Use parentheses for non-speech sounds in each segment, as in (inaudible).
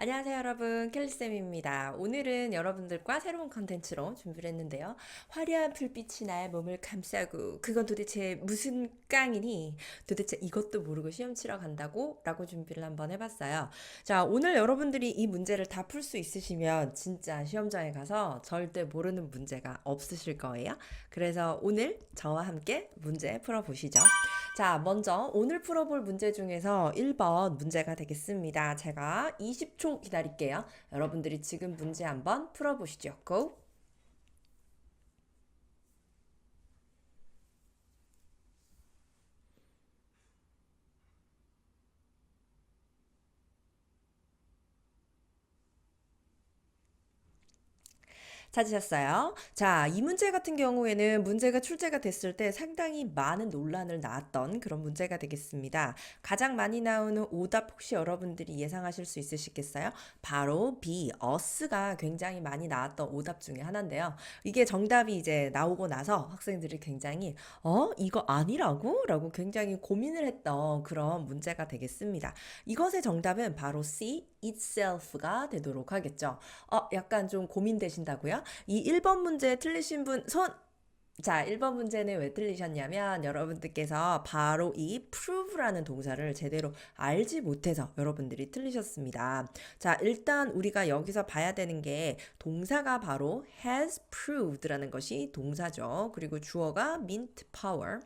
안녕하세요 여러분 켈리쌤입니다. 오늘은 여러분들과 새로운 컨텐츠로 준비를 했는데요. 화려한 불빛이 나의 몸을 감싸고 그건 도대체 무슨 깡이니? 도대체 이것도 모르고 시험 치러 간다고? 라고 준비를 한번 해봤어요. 자 오늘 여러분들이 이 문제를 다 풀 수 있으시면 진짜 시험장에 가서 절대 모르는 문제가 없으실 거예요. 그래서 오늘 저와 함께 문제 풀어보시죠. 자, 먼저 오늘 풀어볼 문제 중에서 1번 문제가 되겠습니다. 제가 20초 기다릴게요. 여러분들이 지금 문제 한번 풀어보시죠. Go! 찾으셨어요? 자, 이 문제 같은 경우에는 문제가 출제가 됐을 때 상당히 많은 논란을 낳았던 그런 문제가 되겠습니다. 가장 많이 나오는 오답 혹시 여러분들이 예상하실 수 있으시겠어요? 바로 B, us가 굉장히 많이 나왔던 오답 중에 하나인데요. 이게 정답이 이제 나오고 나서 학생들이 굉장히 어? 이거 아니라고? 라고 굉장히 고민을 했던 그런 문제가 되겠습니다. 이것의 정답은 바로 C, itself가 되도록 하겠죠. 어, 약간 좀 고민되신다고요? 이 1번 문제 틀리신 분 손! 자, 1번 문제는 왜 틀리셨냐면 여러분들께서 바로 이 prove라는 동사를 제대로 알지 못해서 여러분들이 틀리셨습니다. 자, 일단 우리가 여기서 봐야 되는 게 동사가 바로 has proved라는 것이 동사죠. 그리고 주어가 mint power.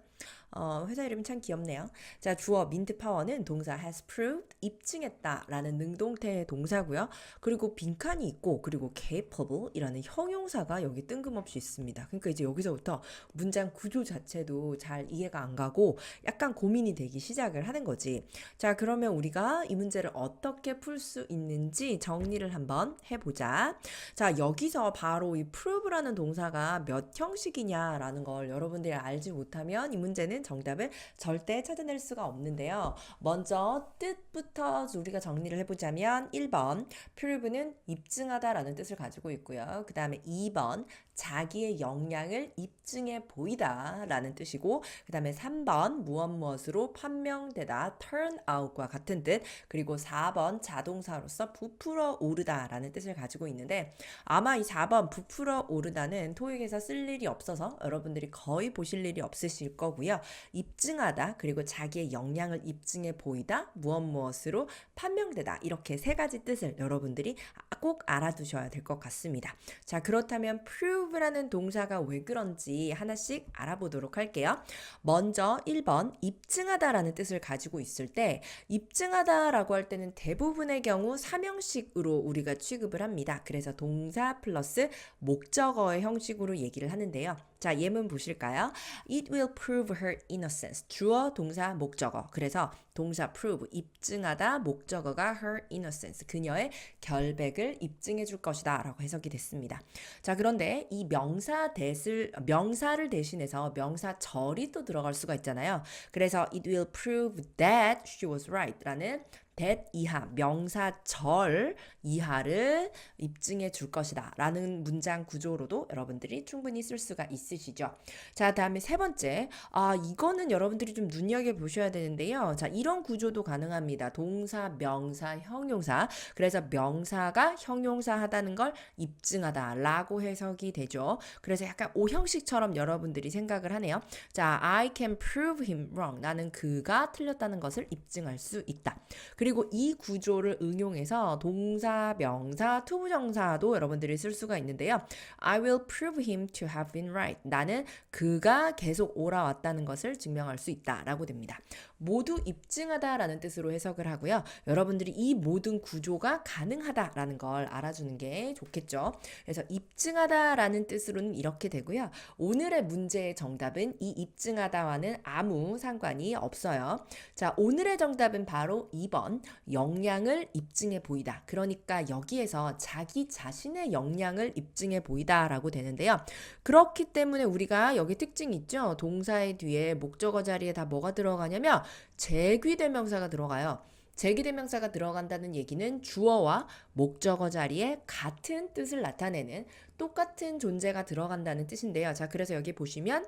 어, 회사 이름이 참 귀엽네요. 자, 주어 민트 파워는 동사 has proved 입증했다라는 능동태 동사고요. 그리고 빈칸이 있고 그리고 capable이라는 형용사가 여기 뜬금없이 있습니다. 그러니까 이제 여기서부터 문장 구조 자체도 잘 이해가 안 가고 약간 고민이 되기 시작을 하는 거지. 자, 그러면 우리가 이 문제를 어떻게 풀 수 있는지 정리를 한번 해보자. 자, 여기서 바로 이 prove라는 동사가 몇 형식이냐라는 걸 여러분들이 알지 못하면 이 문제는 정답을 절대 찾아낼 수가 없는데요. 먼저 뜻부터 우리가 정리를 해보자면 1번 prove는 입증하다라는 뜻을 가지고 있고요. 그 다음에 2번 자기의 역량을 입증해 보이다 라는 뜻이고 그 다음에 3번 무엇 무엇으로 판명되다 turn out과 같은 뜻 그리고 4번 자동사로서 부풀어 오르다 라는 뜻을 가지고 있는데 아마 이 4번 부풀어 오르다는 토익에서 쓸 일이 없어서 여러분들이 거의 보실 일이 없으실 거고요 입증하다 그리고 자기의 역량을 입증해 보이다 무엇 무엇으로 판명되다 이렇게 세 가지 뜻을 여러분들이 꼭 알아두셔야 될 것 같습니다 자 그렇다면 prove prove라는 동사가 왜 그런지 하나씩 알아보도록 할게요. 먼저 1번 입증하다라는 뜻을 가지고 있을 때 입증하다라고 할 때는 대부분의 경우 사명식으로 우리가 취급을 합니다. 그래서 동사 플러스 목적어의 형식으로 얘기를 하는데요. 자, 예문 보실까요? It will prove her innocence. 주어, 동사, 목적어. 그래서 동사 prove, 입증하다, 목적어가 her innocence. 그녀의 결백을 입증해 줄 것이다. 라고 해석이 됐습니다. 자, 그런데 이 명사 대을, 명사를 대신해서 명사 절이 또 들어갈 수가 있잖아요. 그래서 it will prove that she was right. 라는 that 이하 명사절 이하를 입증해 줄 것이다 라는 문장 구조로도 여러분들이 충분히 쓸 수가 있으시죠 자 다음에 세 번째 아 이거는 여러분들이 좀 눈여겨 보셔야 되는데요 자이 런 구조도 가능합니다 동사 명사 형용사 그래서 명사가 형용사 하다는 걸 입증하다 라고 해석이 되죠 그래서 약간 오형식처럼 여러분들이 생각을 하네요 자 I can prove him wrong 나는 그가 틀렸다는 것을 입증할 수 있다 그리고 이 구조를 응용해서 동사, 명사, 투부정사도 여러분들이 쓸 수가 있는데요. I will prove him to have been right. 나는 그가 계속 옳아왔다는 것을 증명할 수 있다. 라고 됩니다. 모두 입증 하다라는 뜻으로 해석을 하고요. 여러분들이 이 모든 구조가 가능하다라는 걸 알아주는 게 좋겠죠. 그래서 입증하다라는 뜻으로는 이렇게 되고요. 오늘의 문제의 정답은 이 입증하다와는 아무 상관이 없어요. 자, 오늘의 정답은 바로 2번. 역량을 입증해 보이다. 그러니까 여기에서 자기 자신의 역량을 입증해 보이다라고 되는데요. 그렇기 때문에 우리가 여기 특징이 있죠. 동사의 뒤에 목적어 자리에 다 뭐가 들어가냐면 제 귀대명사가 들어가요. 제기대명사가 들어간다는 얘기는 주어와 목적어 자리에 같은 뜻을 나타내는 똑같은 존재가 들어간다는 뜻인데요. 자, 그래서 여기 보시면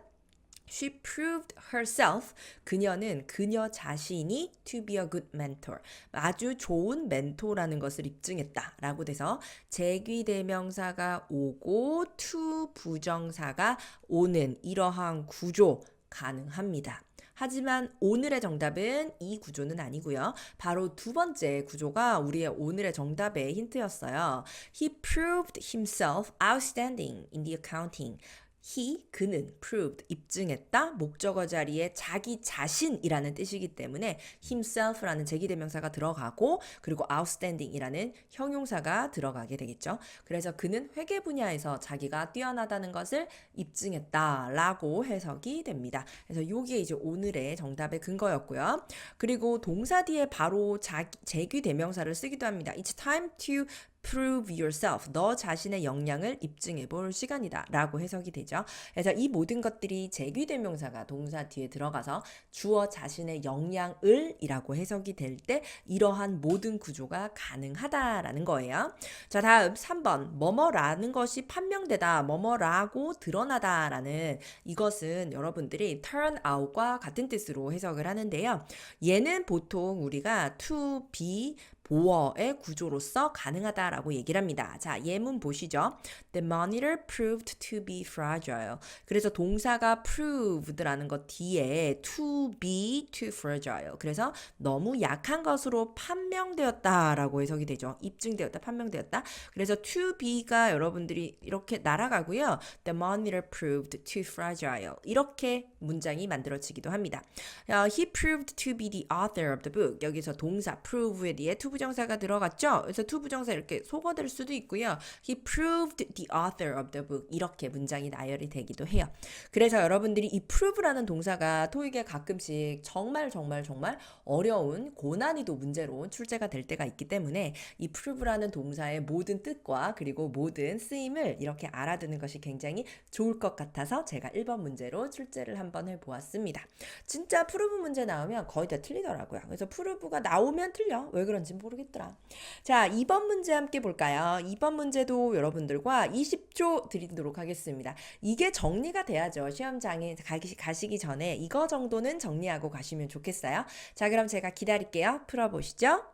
She proved herself. 그녀는 그녀 자신이 to be a good mentor. 아주 좋은 멘토라는 것을 입증했다. 라고 돼서 제귀대명사가 오고 to 부정사가 오는 이러한 구조 가능합니다. 하지만 오늘의 정답은 이 구조는 아니고요. 바로 두 번째 구조가 우리의 오늘의 정답의 힌트였어요. He proved himself outstanding in the accounting. He 그는 proved 입증했다 목적어 자리에 자기 자신이라는 뜻이기 때문에 himself라는 제기대명사가 들어가고 그리고 outstanding이라는 형용사가 들어가게 되겠죠. 그래서 그는 회계 분야에서 자기가 뛰어나다는 것을 입증했다라고 해석이 됩니다. 그래서 이게 이제 오늘의 정답의 근거였고요. 그리고 동사 뒤에 바로 자기, 제귀대명사를 쓰기도 합니다. It's time to prove yourself. 너 자신의 역량을 입증해 볼 시간이다. 라고 해석이 되죠. 그래서 이 모든 것들이 제귀대명사가 동사 뒤에 들어가서 주어 자신의 역량을 이라고 해석이 될 때 이러한 모든 구조가 가능하다라는 거예요. 자, 다음 3번. 뭐뭐라는 것이 판명되다. 뭐뭐라고 드러나다라는 이것은 여러분들이 turn out과 같은 뜻으로 해석을 하는데요. 얘는 보통 우리가 to be 보어의 구조로서 가능하다라고 얘기를 합니다. 자, 예문 보시죠. The monitor proved to be fragile. 그래서 동사가 proved라는 것 뒤에 to be too fragile. 그래서 너무 약한 것으로 판명되었다라고 해석이 되죠. 입증되었다, 판명되었다. 그래서 to be가 여러분들이 이렇게 날아가고요. The monitor proved too fragile. 이렇게 문장이 만들어지기도 합니다. 어, he proved to be the author of the book. 여기서 동사 prove에 뒤에 to 부정사가 들어갔죠. 그래서 to 부정사 이렇게 속어될 수도 있고요. He proved the author of the book 이렇게 문장이 나열이 되기도 해요. 그래서 여러분들이 이 prove라는 동사가 토익에 가끔씩 정말 정말 정말 어려운 고난이도 문제로 출제가 될 때가 있기 때문에 이 prove라는 동사의 모든 뜻과 그리고 모든 쓰임을 이렇게 알아두는 것이 굉장히 좋을 것 같아서 제가 1번 문제로 출제를 한번 해보았습니다. 진짜 프루브 문제 나오면 거의 다 틀리더라고요. 그래서 프루브가 나오면 틀려. 왜 그런지 모르겠더라. 자, 2번 문제 함께 볼까요? 2번 문제도 여러분들과 20조 드리도록 하겠습니다. 이게 정리가 돼야죠. 시험장에 가시기 전에 이거 정도는 정리하고 가시면 좋겠어요. 자, 그럼 제가 기다릴게요. 풀어보시죠.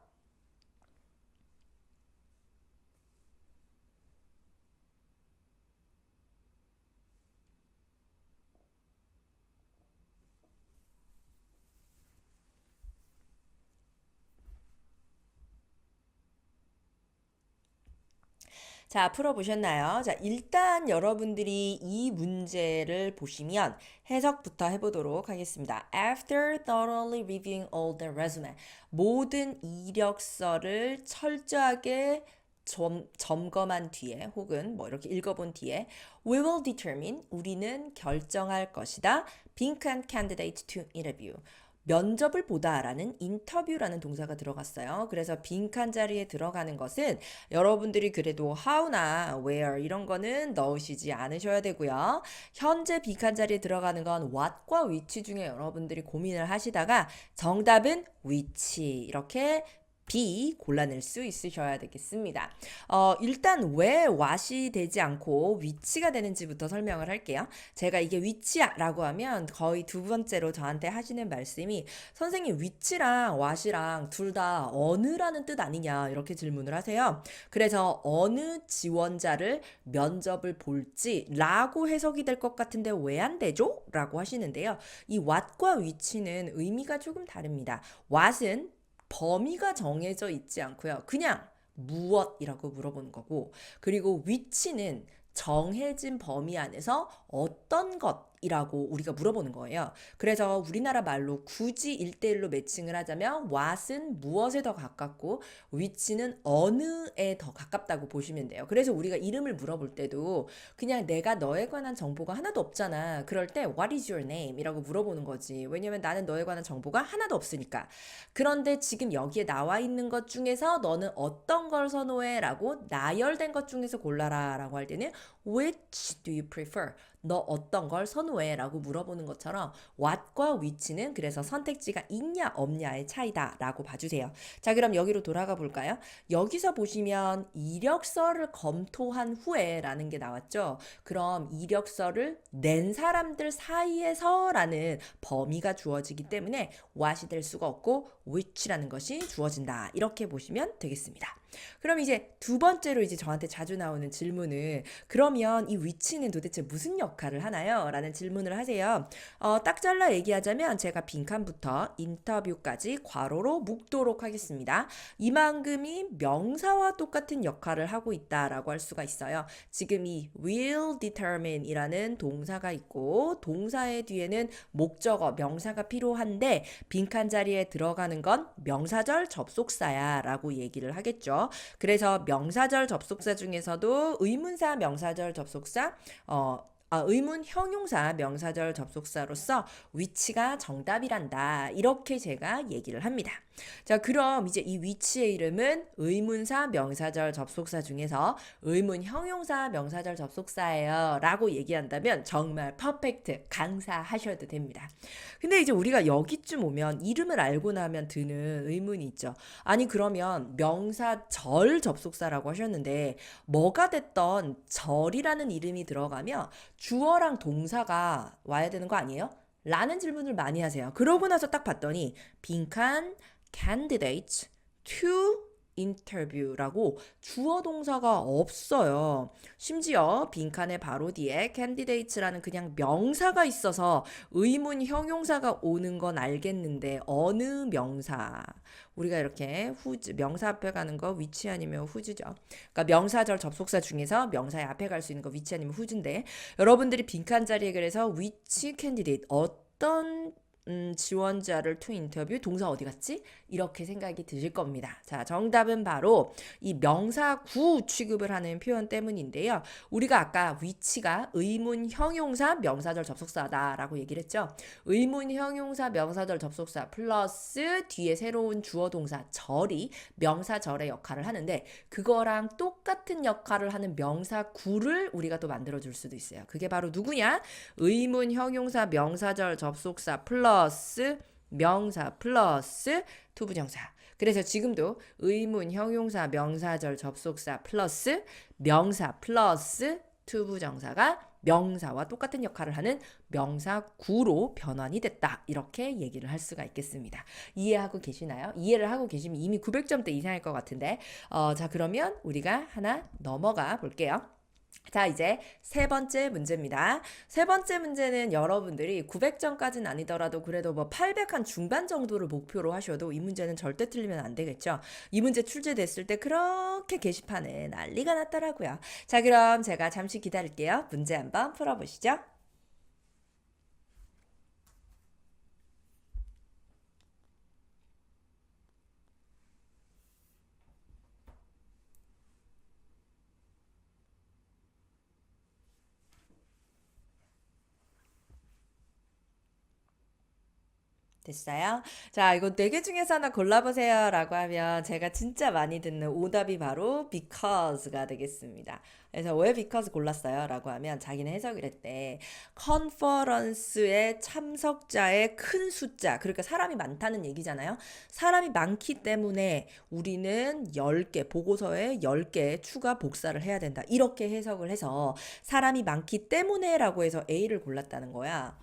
자, 풀어보셨나요? 자, 일단 여러분들이 이 문제를 보시면 해석부터 해보도록 하겠습니다. After thoroughly reviewing all the resume, 모든 이력서를 철저하게 점, 점검한 뒤에 혹은 뭐 이렇게 읽어본 뒤에 we will determine 우리는 결정할 것이다. 빈칸 candidate to interview. 면접을 보다라는 인터뷰라는 동사가 들어갔어요. 그래서 빈칸 자리에 들어가는 것은 여러분들이 그래도 how나 where 이런 거는 넣으시지 않으셔야 되고요. 현재 빈칸 자리에 들어가는 건 what과 which 중에 여러분들이 고민을 하시다가 정답은 which 이렇게 B 골라낼 수 있으셔야 되겠습니다. 어, 일단 왜 왓이 되지 않고 위치가 되는지부터 설명을 할게요. 제가 이게 위치야라고 하면 거의 두 번째로 저한테 하시는 말씀이 선생님 위치랑 왓이랑 둘 다 어느라는 뜻 아니냐 이렇게 질문을 하세요. 그래서 어느 지원자를 면접을 볼지라고 해석이 될 것 같은데 왜 안 되죠? 라고 하시는데요. 이 what과 위치는 의미가 조금 다릅니다. what은 범위가 정해져 있지 않고요. 그냥 무엇이라고 물어보는 거고, 그리고 위치는 정해진 범위 안에서 어떤 것 이라고 우리가 물어보는 거예요. 그래서 우리나라 말로 굳이 1대1로 매칭을 하자면 what은 무엇에 더 가깝고 위치는 어느에 더 가깝다고 보시면 돼요. 그래서 우리가 이름을 물어볼 때도 그냥 내가 너에 관한 정보가 하나도 없잖아. 그럴 때 what is your name? 이라고 물어보는 거지. 왜냐면 나는 너에 관한 정보가 하나도 없으니까. 그런데 지금 여기에 나와 있는 것 중에서 너는 어떤 걸 선호해? 라고 나열된 것 중에서 골라라 라고 할 때는 which do you prefer? 너 어떤 걸 선호해? 라고 물어보는 것처럼 what과 which는 그래서 선택지가 있냐 없냐의 차이다 라고 봐주세요. 자 그럼 여기로 돌아가 볼까요? 여기서 보시면 이력서를 검토한 후에 라는 게 나왔죠. 그럼 이력서를 낸 사람들 사이에서 라는 범위가 주어지기 때문에 what이 될 수가 없고 which라는 것이 주어진다. 이렇게 보시면 되겠습니다. 그럼 이제 두 번째로 이제 저한테 자주 나오는 질문은 그러면 이 위치는 도대체 무슨 역할을 하나요? 라는 질문을 하세요. 어, 딱 잘라 얘기하자면 제가 빈칸부터 인터뷰까지 괄호로 묶도록 하겠습니다. 이만큼이 명사와 똑같은 역할을 하고 있다라고 할 수가 있어요. 지금 이 will determine 이라는 동사가 있고 동사의 뒤에는 목적어, 명사가 필요한데 빈칸 자리에 들어가는 건 명사절 접속사야 라고 얘기를 하겠죠. 그래서 명사절 접속사 중에서도 의문사 명사절 접속사, 어, 아, 의문 형용사 명사절 접속사로서 위치가 정답이란다. 이렇게 제가 얘기를 합니다. 자, 그럼 이제 이 위치의 이름은 의문사 명사절 접속사 중에서 의문 형용사 명사절 접속사예요. 라고 얘기한다면 정말 퍼펙트 강사하셔도 됩니다. 근데 이제 우리가 여기쯤 오면 이름을 알고 나면 드는 의문이 있죠. 아니, 그러면 명사절 접속사라고 하셨는데 뭐가 됐던 절이라는 이름이 들어가면 주어랑 동사가 와야 되는 거 아니에요? 라는 질문을 많이 하세요. 그러고 나서 딱 봤더니 빈칸 candidates to interview라고 주어 동사가 없어요. 심지어 빈칸의 바로 뒤에 candidates라는 그냥 명사가 있어서 의문 형용사가 오는 건 알겠는데 어느 명사? 우리가 이렇게 후즈 명사 앞에 가는 거 위치 아니면 후즈죠. 그러니까 명사절 접속사 중에서 명사의 앞에 갈 수 있는 거 위치 아니면 후즈인데 여러분들이 빈칸 자리에 그래서 which candidate 어떤 음, 지원자를 to 인터뷰 동사 어디 갔지? 이렇게 생각이 드실 겁니다. 자, 정답은 바로 이 명사구 취급을 하는 표현 때문인데요. 우리가 아까 위치가 의문 형용사 명사절 접속사다라고 얘기를 했죠. 의문 형용사 명사절 접속사 플러스 뒤에 새로운 주어 동사 절이 명사절의 역할을 하는데 그거랑 똑같은 역할을 하는 명사구를 우리가 또 만들어 줄 수도 있어요. 그게 바로 누구냐? 의문 형용사 명사절 접속사 플러스 명사 플러스 투부정사. 그래서 지금도 의문 형용사 명사절 접속사 플러스 명사 플러스 투부정사가 명사와 똑같은 역할을 하는 명사구로 변환이 됐다. 이렇게 얘기를 할 수가 있겠습니다. 이해하고 계시나요? 이해를 하고 계시면 이미 900점대 이상일 것 같은데. 어, 자, 그러면 우리가 하나 넘어가 볼게요. 자, 이제 세 번째 문제입니다. 세 번째 문제는 여러분들이 900점까지는 아니더라도 그래도 뭐 800 한 중반 정도를 목표로 하셔도 이 문제는 절대 틀리면 안 되겠죠. 이 문제 출제됐을 때 그렇게 게시판에 난리가 났더라고요. 자, 그럼 제가 잠시 기다릴게요. 문제 한번 풀어보시죠. 됐어요? 자, 이거 네 개 중에서 하나 골라보세요. 라고 하면 제가 진짜 많이 듣는 오답이 바로 because가 되겠습니다. 그래서 왜 because 골랐어요? 라고 하면 자기는 해석을 했대. 컨퍼런스에 참석자의 큰 숫자, 그러니까 사람이 많다는 얘기잖아요. 사람이 많기 때문에 우리는 10개, 보고서에 10개 추가 복사를 해야 된다. 이렇게 해석을 해서 사람이 많기 때문에 라고 해서 A를 골랐다는 거야.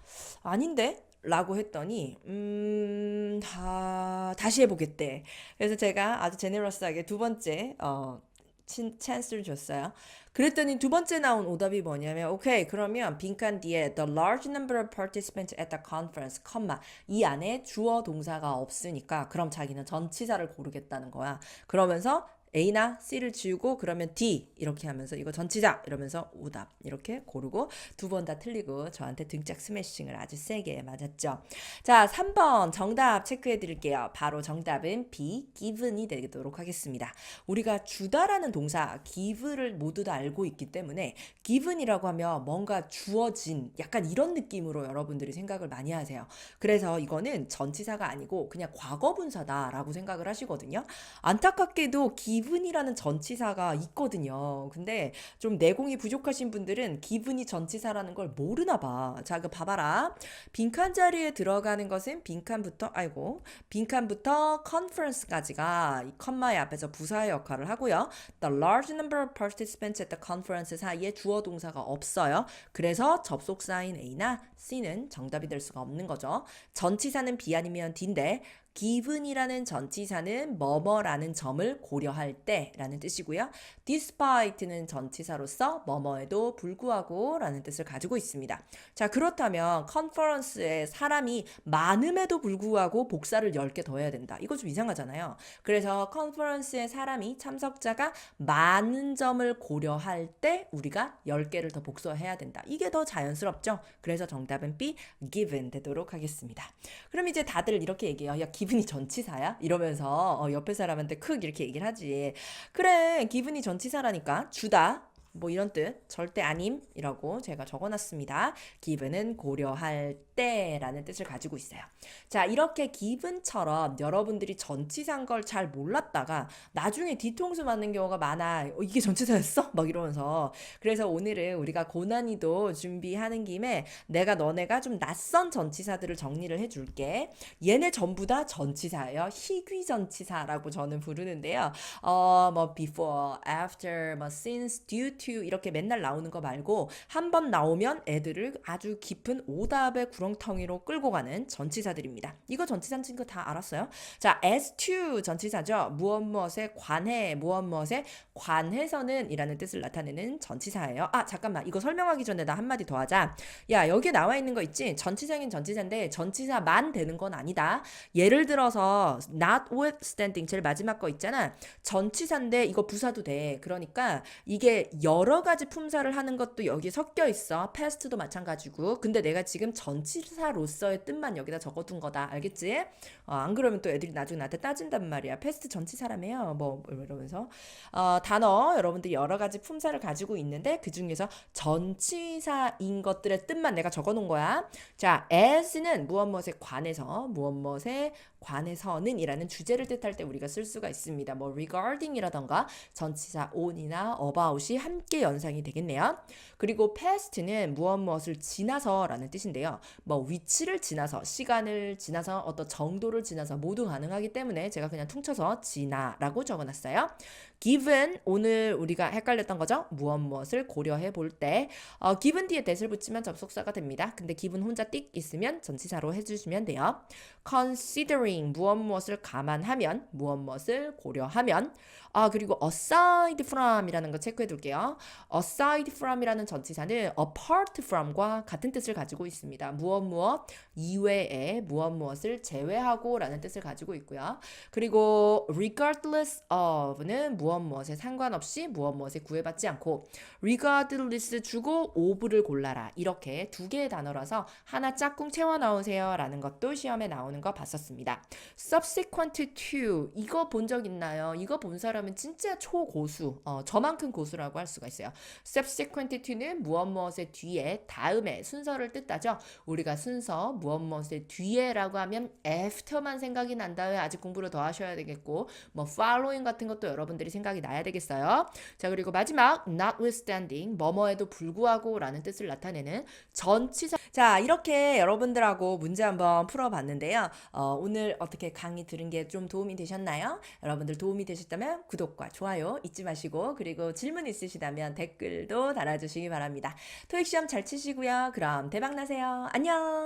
아닌데? 라고 했더니 음, 다, 다시 해보겠대. 그래서 제가 아주 제네러스하게 두 번째 어, 친, 찬스를 줬어요. 그랬더니 두 번째 나온 오답이 뭐냐면 오케이 그러면 빈칸 뒤에 the large number of participants at the conference, 컴마 이 안에 주어 동사가 없으니까 그럼 자기는 전치사를 고르겠다는 거야. 그러면서 A나 C를 지우고 그러면 D 이렇게 하면서 이거 전치자 이러면서 오답 이렇게 고르고 두 번 다 틀리고 저한테 등짝 스매싱을 아주 세게 맞았죠. 자, 3번 정답 체크해 드릴게요. 바로 정답은 B given이 되도록 하겠습니다. 우리가 주다라는 동사 give를 모두 다 알고 있기 때문에 given이라고 하면 뭔가 주어진 약간 이런 느낌으로 여러분들이 생각을 많이 하세요. 그래서 이거는 전치사가 아니고 그냥 과거 분사다라고 생각을 하시거든요. 안타깝게도 give given이라는 전치사가 있거든요. 근데 좀 내공이 부족하신 분들은 given이 전치사라는 걸 모르나 봐. 자, 그 봐봐라. 빈칸 자리에 들어가는 것은 빈칸부터 아이고 빈칸부터 conference까지가 이 컴마의 앞에서 부사의 역할을 하고요. The large number of participants at the conference 사이에 주어 동사가 없어요. 그래서 접속사인 A나 C는 정답이 될 수가 없는 거죠. 전치사는 B 아니면 D인데 given이라는 전치사는 뭐뭐라는 점을 고려할 때라는 뜻이고요. despite는 전치사로서 뭐뭐에도 불구하고 라는 뜻을 가지고 있습니다. 자, 그렇다면 컨퍼런스에 사람이 많음에도 불구하고 복사를 10개 더 해야 된다. 이거 좀 이상하잖아요. 그래서 컨퍼런스에 사람이 참석자가 많은 점을 고려할 때 우리가 10개를 더 복사해야 된다. 이게 더 자연스럽죠? 그래서 정답은 B, given 되도록 하겠습니다. 그럼 이제 다들 이렇게 얘기해요. 야, 기분이 전치사야? 이러면서 어, 옆에 사람한테 크 이렇게 얘기를 하지. 그래, 기분이 전치사라니까. 주다. 뭐 이런 뜻 절대 아님이라고 제가 적어놨습니다. 기분은 고려할 때라는 뜻을 가지고 있어요. 자 이렇게 기분처럼 여러분들이 전치사인 걸 잘 몰랐다가 나중에 뒤통수 맞는 경우가 많아. 어, 이게 전치사였어? (laughs) 막 이러면서 그래서 오늘은 우리가 고난이도 준비하는 김에 내가 너네가 좀 낯선 전치사들을 정리를 해줄게. 얘네 전부 다 전치사예요. 희귀 전치사라고 저는 부르는데요. 어뭐 before, after, 뭐 since, due to 이렇게 맨날 나오는 거 말고 한 번 나오면 애들을 아주 깊은 오답의 구렁텅이로 끌고 가는 전치사들입니다. 이거 전치사인 거다 알았어요? 자, as to 전치사죠. 무엇 무엇에 관해, 무엇 무엇에 관해서는 이라는 뜻을 나타내는 전치사예요. 아, 잠깐만. 이거 설명하기 전에 나 한마디 더 하자. 야, 여기에 나와 있는 거 있지? 전치사긴 전치사인데 전치사만 되는 건 아니다. 예를 들어서 notwithstanding 제일 마지막 거 있잖아. 전치사인데 이거 부사도 돼. 그러니까 이게 여러 가지 품사를 하는 것도 여기 섞여 있어. past도 마찬가지고. 근데 내가 지금 전치사로서의 뜻만 여기다 적어둔 거다. 알겠지? 어, 안 그러면 또 애들이 나중에 나한테 따진단 말이야. past 전치사라며요. 뭐 이러면서 어, 단어 여러분들이 여러 가지 품사를 가지고 있는데 그 중에서 전치사인 것들의 뜻만 내가 적어놓은 거야. 자, as는 무엇 무엇에 관해서 무엇 무엇에 관해서는 이라는 주제를 뜻할 때 우리가 쓸 수가 있습니다. 뭐 regarding이라던가 전치사 on이나 about이 함께 연상이 되겠네요. 그리고 past는 무엇 무엇을 지나서라는 뜻인데요. 뭐 위치를 지나서 시간을 지나서 어떤 정도를 지나서 모두 가능하기 때문에 제가 그냥 퉁쳐서 지나라고 적어놨어요. Given 오늘 우리가 헷갈렸던 거죠. 무엇 무엇을 고려해 볼 때 어, given 뒤에 that을 붙이면 접속사가 됩니다. 근데 given 혼자 띡 있으면 전치사로 해주시면 돼요. considering 무엇 무엇을 감안하면 무엇 무엇을 고려하면 아 그리고 aside from이라는 거 체크해 둘게요. aside from이라는 전치사는 apart from과 같은 뜻을 가지고 있습니다. 무엇 무엇 이외에 무엇 무엇을 제외하고라는 뜻을 가지고 있고요. 그리고 regardless of는 무엇 무엇에 상관없이 무엇 무엇에 구애받지 않고 regardless 주고 of를 골라라 이렇게 두 개의 단어라서 하나 짝꿍 채워 넣으세요라는 것도 시험에 나오는 거 봤었습니다. subsequent to 이거 본 적 있나요? 이거 본 사람은 진짜 초고수 어, 저만큼 고수라고 할 수가 있어요. subsequent to는 무엇 무엇의 뒤에 다음에 순서를 뜻하죠. 우리가 순서 무엇 무엇의 뒤에라고 하면 after만 생각이 난다면 아직 공부를 더 하셔야 되겠고 뭐 following 같은 것도 여러분들이 생각이 나야 되겠어요. 자 그리고 마지막 notwithstanding 뭐뭐에도 불구하고라는 뜻을 나타내는 전치사. 자 이렇게 여러분들하고 문제 한번 풀어 봤는데요. 어, 오늘 어떻게 강의 들은 게 좀 도움이 되셨나요? 여러분들 도움이 되셨다면 구독과 좋아요 잊지 마시고 그리고 질문 있으시다면 댓글도 달아 주시기 바랍니다. 토익 시험 잘 치시고요. 그럼 대박 나세요. 안녕.